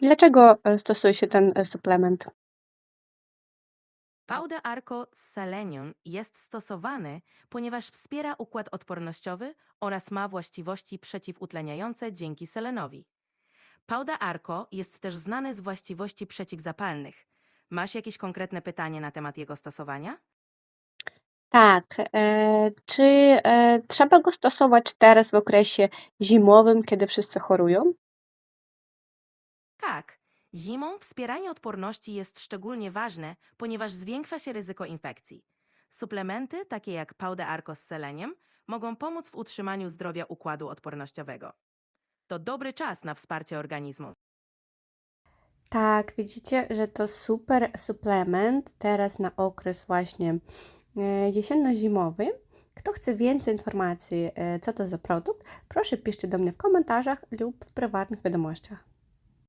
Dlaczego e, stosuje się ten e, suplement? Pau de arco z selenium jest stosowany, ponieważ wspiera układ odpornościowy oraz ma właściwości przeciwutleniające dzięki selenowi. Pau de arco jest też znany z właściwości przeciwzapalnych. Masz jakieś konkretne pytanie na temat jego stosowania? Tak, e, czy e, trzeba go stosować teraz w okresie zimowym, kiedy wszyscy chorują? Tak. Zimą wspieranie odporności jest szczególnie ważne, ponieważ zwiększa się ryzyko infekcji. Suplementy, takie jak Pau de arco z seleniem, mogą pomóc w utrzymaniu zdrowia układu odpornościowego. To dobry czas na wsparcie organizmu. Tak, widzicie, że to super suplement teraz na okres właśnie e, jesienno-zimowy. Kto chce więcej informacji, e, co to za produkt, proszę piszcie do mnie w komentarzach lub w prywatnych wiadomościach.